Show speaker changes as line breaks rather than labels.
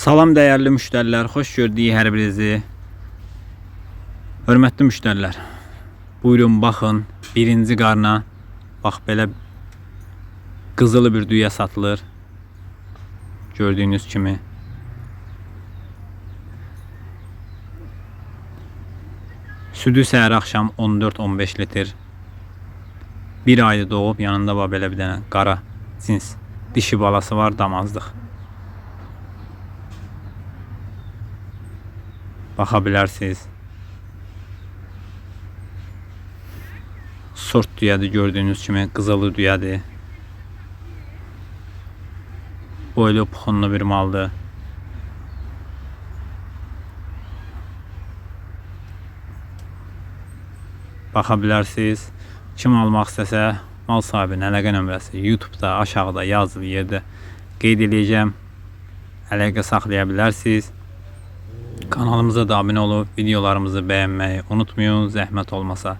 Salam dəyərli müştərilər, xoş gördük hər birinizi. Hörmətli müştərilər. Buyurun baxın, birinci qarna bax belə qızılı bir düyə satılır. Gördüyünüz kimi. Südü səhər axşam 14-15 litr. Bir ayda doğub yanında var belə bir dənə qara cins dişi balası var damazlıq. Baxa bilərsiniz. Sort düyədir gördüyünüz kimi qızılı düyədir. Boylu puxunlu bir maldır. Baxa bilərsiniz. Kim almaq istəsə mal sahibinin əlaqə nömrəsi YouTube-da aşağıda yazılı yerdə qeyd eləyəcəm. Əlaqə saxlaya bilərsiniz. Kanalımıza da abunə olub videolarımızı bəyənməyi unutmayın, zəhmət olmasa.